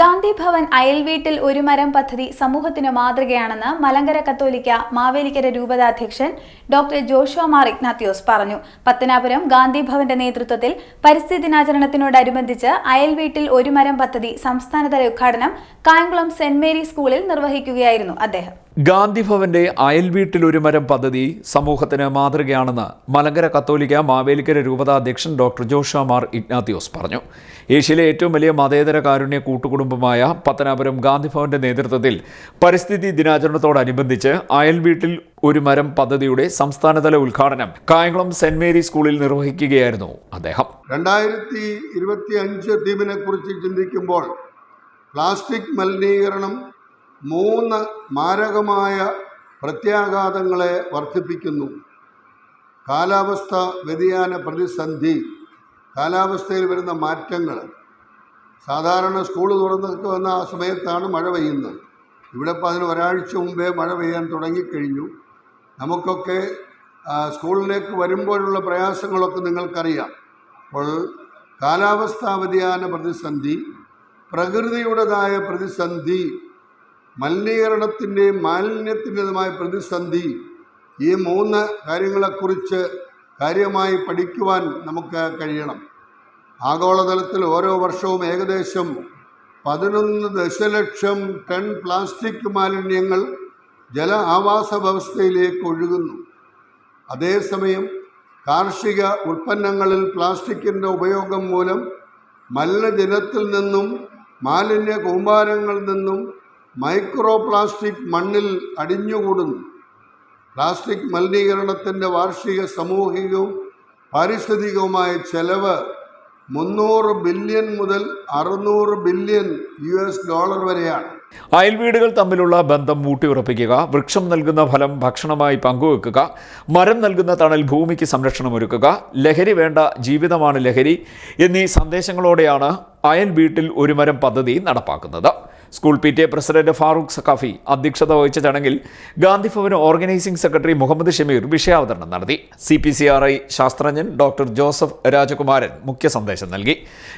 ഗാന്ധി ഭവൻ അയൽവീട്ടിൽ ഒരു മരം പദ്ധതി സമൂഹത്തിന് മാതൃകയാണെന്ന് മലങ്കര കത്തോലിക്ക മാവേലിക്കര രൂപതാധ്യക്ഷൻ ഡോക്ടർ ജോഷോ മാർ ഇഗ്നാത്യോസ് പറഞ്ഞു. പത്തനാപുരം ഗാന്ധി ഭവന്റെ നേതൃത്വത്തിൽ പരിസ്ഥിതി ദിനാചരണത്തിനോടനുബന്ധിച്ച് അയൽവീട്ടിൽ ഒരു മരം പദ്ധതി സംസ്ഥാനതല ഉദ്ഘാടനം കായംകുളം സെന്റ് മേരി സ്കൂളിൽ നിർവഹിക്കുകയായിരുന്നു അദ്ദേഹം. ഗാന്ധി ഭവന്റെ അയൽവീട്ടിൽ ഒരു മരം പദ്ധതി സമൂഹത്തിന് മാതൃകയാണെന്ന് മലങ്കര കത്തോലിക്ക മാവേലിക്കര രൂപതാധ്യക്ഷൻ ഡോക്ടർ ജോഷ മാർ ഇഗ്നാത്തിയോസ് പറഞ്ഞു. ഏഷ്യയിലെ ഏറ്റവും വലിയ മതേതര കാരുണ്യ കൂട്ടുകുടുംബമായ പത്തനാപുരം ഗാന്ധിഭവന്റെ നേതൃത്വത്തിൽ പരിസ്ഥിതി ദിനാചരണത്തോടനുബന്ധിച്ച് അയൽവീട്ടിൽ ഒരു മരം പദ്ധതിയുടെ സംസ്ഥാനതല ഉദ്ഘാടനം കായംകുളം സെന്റ് മേരി സ്കൂളിൽ നിർവഹിക്കുകയായിരുന്നു അദ്ദേഹം. രണ്ടായിരത്തി ഇരുപത്തി അഞ്ച് കുറിച്ച് ചിന്തിക്കുമ്പോൾ പ്ലാസ്റ്റിക് മലിനീകരണം മൂന്ന് മാരകമായ പ്രത്യാഘാതങ്ങളെ വർദ്ധിപ്പിക്കുന്നു. കാലാവസ്ഥ വ്യതിയാന പ്രതിസന്ധി കാലാവസ്ഥയിൽ വരുന്ന മാറ്റങ്ങൾ. സാധാരണ സ്കൂൾ തുറന്നു വന്ന ആ സമയത്താണ് മഴ പെയ്യുന്നത്. ഇവിടെ ഇപ്പോൾ അതിന് ഒരാഴ്ച മുമ്പേ മഴ പെയ്യാൻ തുടങ്ങിക്കഴിഞ്ഞു. നമുക്കൊക്കെ സ്കൂളിലേക്ക് വരുമ്പോഴുള്ള പ്രയാസങ്ങളൊക്കെ നിങ്ങൾക്കറിയാം. അപ്പോൾ കാലാവസ്ഥാ വ്യതിയാന പ്രതിസന്ധി പ്രകൃതിയുടേതായ പ്രതിസന്ധി മലിനീകരണത്തിന്റെയും മാലിന്യത്തിന്റെതുമായ പ്രതിസന്ധി ഈ മൂന്ന് കാര്യങ്ങളെക്കുറിച്ച് കാര്യമായി പഠിക്കുവാൻ നമുക്ക് കഴിയണം. ആഗോളതലത്തിൽ ഓരോ വർഷവും ഏകദേശം പതിനൊന്ന് ദശലക്ഷം ടൺ പ്ലാസ്റ്റിക് മാലിന്യങ്ങൾ ജല ആവാസ വ്യവസ്ഥയിലേക്ക് ഒഴുകുന്നു. അതേസമയം കാർഷിക ഉൽപ്പന്നങ്ങളിൽ പ്ലാസ്റ്റിക്കിന്റെ ഉപയോഗം മൂലം മലിനജലത്തിൽ നിന്നും മാലിന്യ കൂമ്പാരങ്ങളിൽ നിന്നും മൈക്രോ പ്ലാസ്റ്റിക് മണ്ണിൽ അടിഞ്ഞുകൂടുന്നു. പ്ലാസ്റ്റിക് മലിനീകരണത്തിന്റെ വാർഷിക സാമൂഹികവും പാരിസ്ഥിതികവുമായ ചെലവ് മുന്നൂറ് ബില്യൺ മുതൽ അറുന്നൂറ് ബില്യൺ യു എസ് ഡോളർ വരെയാണ്. അയൽവീടുകൾ തമ്മിലുള്ള ബന്ധം ഊട്ടിയുറപ്പിക്കുക വൃക്ഷം നൽകുന്ന ഫലം ഭക്ഷണമായി പങ്കുവെക്കുക മരം നൽകുന്ന തണൽ ഭൂമിക്ക് സംരക്ഷണമൊരുക്കുക ലഹരി വേണ്ട ജീവിതമാണ് ലഹരി എന്നീ സന്ദേശങ്ങളോടെയാണ് അയൽ വീട്ടിൽ ഒരു മരം പദ്ധതി നടപ്പാക്കുന്നത്. School P T A president Farooq Saqafi അധ്യക്ഷത വഹിച്ച ചടങ്ങിൽ ഗാന്ധി ഭവൻ ഓർഗനൈസിംഗ് സെക്രട്ടറി മുഹമ്മദ് ഷമീർ വിഷയാവതരണം നടത്തി. C P C R I ശാസ്ത്രജ്ഞൻ ഡോക്ടർ ജോസഫ് രാജകുമാരൻ മുഖ്യ സന്ദേശം നൽകി.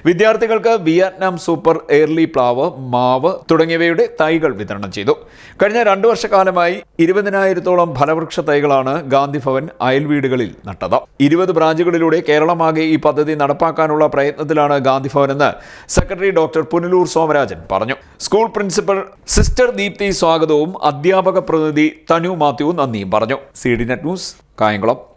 വിദ്യാർത്ഥികൾക്ക് വിയറ്റ്നാം സൂപ്പർ എയർലി പ്ലാവ് മാവ് തുടങ്ങിയവയുടെ തൈകൾ വിതരണം ചെയ്തു. കഴിഞ്ഞ രണ്ടു വർഷക്കാലമായി ഇരുപതിനായിരത്തോളം ഫലവൃക്ഷ തൈകളാണ് ഗാന്ധി ഭവൻ അയൽവീടുകളിൽ നട്ടത്. ഇരുപത് ബ്രാഞ്ചുകളിലൂടെ കേരളമാകെ ഈ പദ്ധതി നടപ്പാക്കാനുള്ള പ്രയത്നത്തിലാണ് ഗാന്ധി ഭവൻ എന്ന് സെക്രട്ടറി ഡോക്ടർ പുനലൂർ സോമരാജൻ പറഞ്ഞു. പ്രിൻസിപ്പൽ സിസ്റ്റർ ദീപ്തി സ്വാഗതവും അധ്യാപക പ്രതിനിധി തനു മാത്യു നന്ദിയും പറഞ്ഞു. C D net news Kayamkulam.